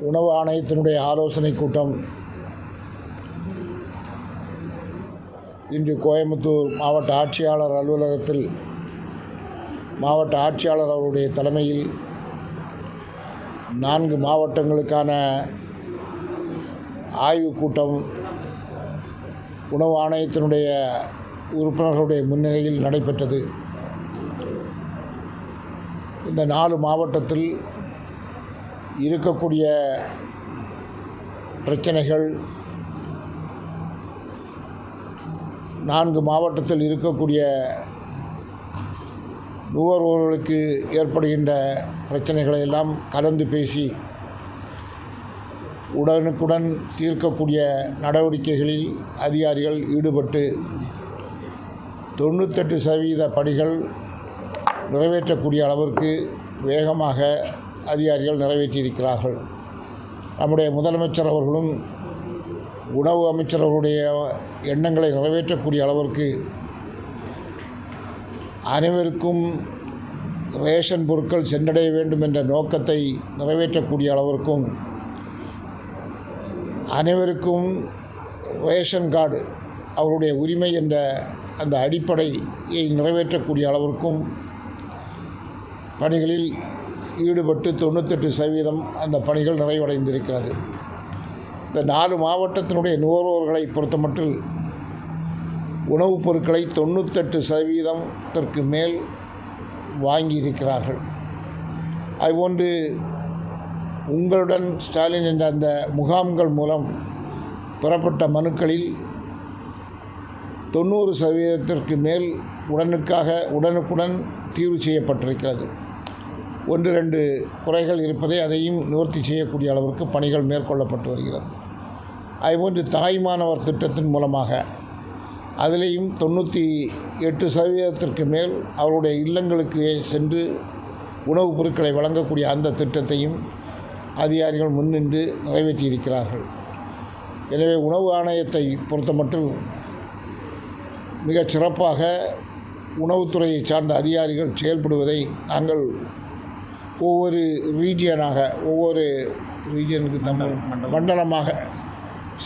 உணவு ஆணையத்தினுடைய ஆலோசனை கூட்டம் இன்று கோயம்புத்தூர் மாவட்ட ஆட்சியாளர் அலுவலகத்தில் மாவட்ட ஆட்சியாளர் அவருடைய தலைமையில் நான்கு மாவட்டங்களுக்கான ஆய்வுக் கூட்டம் உணவு ஆணையத்தினுடைய உறுப்பினர்களுடைய முன்னிலையில் நடைபெற்றது. இந்த நாலு மாவட்டத்தில் இருக்கக்கூடிய பிரச்சனைகள் நான்கு மாவட்டத்தில் இருக்கக்கூடிய நுகர்வோர்களுக்கு ஏற்படுகின்ற பிரச்சனைகளை எல்லாம் கலந்து பேசி உடனுக்குடன் தீர்க்கக்கூடிய நடவடிக்கைகளில் அதிகாரிகள் ஈடுபட்டு தொண்ணூத்தெட்டு சதவீத பணிகள் நிறைவேற்றக்கூடிய அளவிற்கு வேகமாக அதிகாரிகள் நிறைவேற்றியிருக்கிறார்கள். நம்முடைய முதலமைச்சர் அவர்களும் உணவு அமைச்சர் அவர்களுடைய எண்ணங்களை நிறைவேற்றக்கூடிய அளவிற்கு அனைவருக்கும் ரேஷன் பொருட்கள் சென்றடைய வேண்டும் என்ற நோக்கத்தை நிறைவேற்றக்கூடிய அளவிற்கும் அனைவருக்கும் ரேஷன் கார்டு அவருடைய உரிமை என்ற அந்த அடிப்படையை நிறைவேற்றக்கூடிய அளவிற்கும் பணிகளில் ஈடுபட்டு தொண்ணூத்தெட்டு சதவீதம் அந்த பணிகள் நிறைவடைந்திருக்கிறது. இந்த நாலு மாவட்டத்தினுடைய நுகர்வோர்களை பொறுத்தமட்டில் உணவுப் பொருட்களை தொண்ணூத்தெட்டு சதவீதத்திற்கு மேல் வாங்கியிருக்கிறார்கள். அதுபோன்று உங்களுடன் ஸ்டாலின் என்ற அந்த முகாம்கள் மூலம் பெறப்பட்ட மனுக்களில் தொண்ணூறு சதவீதத்திற்கு மேல் உடனுக்காக உடனுக்குடன் தீர்வு செய்யப்பட்டிருக்கிறது. ஒன்று ரெண்டு குறைகள் இருப்பதை அதையும் நிவர்த்தி செய்யக்கூடிய அளவிற்கு பணிகள் மேற்கொள்ளப்பட்டு வருகிறது. அதுபோன்று தாய்மானவர் திட்டத்தின் மூலமாக அதிலேயும் தொண்ணூற்றி எட்டு சதவீதத்திற்கு மேல் அவருடைய இல்லங்களுக்கு சென்று உணவுப் பொருட்களை வழங்கக்கூடிய அந்த திட்டத்தையும் அதிகாரிகள் முன்னின்று நிறைவேற்றியிருக்கிறார்கள். எனவே உணவு ஆணையத்தை பொறுத்தமட்டில் மிகச் சிறப்பாக உணவுத்துறையை சார்ந்த அதிகாரிகள் செயல்படுவதை நாங்கள் ஒவ்வொரு ரீஜியனாக ஒவ்வொரு ரீஜியனுக்கு தமிழ் மண்டலமாக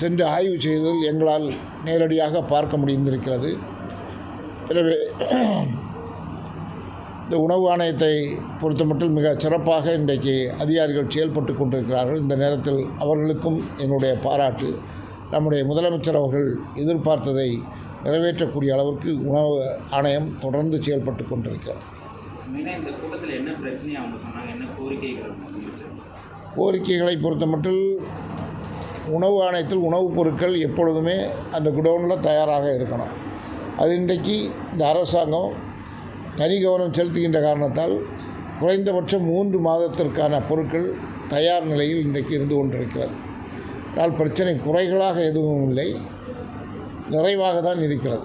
சென்று ஆய்வு செய்ததில் எங்களால் நேரடியாக பார்க்க முடிந்திருக்கிறது. எனவே இந்த உணவு ஆணையத்தை பொறுத்தமட்டில் மிக சிறப்பாக இன்றைக்கு அதிகாரிகள் செயல்பட்டு கொண்டிருக்கிறார்கள். இந்த நேரத்தில் அவர்களுக்கும் எங்களுடைய பாராட்டு. நம்முடைய முதலமைச்சர் அவர்கள் எதிர்பார்த்ததை நிறைவேற்றக்கூடிய அளவிற்கு உணவு ஆணையம் தொடர்ந்து செயல்பட்டு கொண்டிருக்கிறது. மெயினாக இந்த கூட்டத்தில் என்ன பிரச்சனை அவங்க சொன்னாங்க? என்ன கோரிக்கைகள் கோரிக்கைகளை கோரிக்கைகளை பொறுத்தமட்டில் உணவு ஆணையத்தில் உணவுப் பொருட்கள் எப்பொழுதுமே அந்த குடோனில் தயாராக இருக்கணும். அது இன்றைக்கு இந்த அரசாங்கம் தனி கவனம் செலுத்துகின்ற காரணத்தால் குறைந்தபட்சம் மூன்று மாதத்திற்கான பொருட்கள் தயார் நிலையில் இன்றைக்கு இருந்து கொண்டிருக்கிறது. ஆனால் பிரச்சனை குறைகளாக எதுவும் இல்லை. நிறைவாக தான் இருக்கிறது.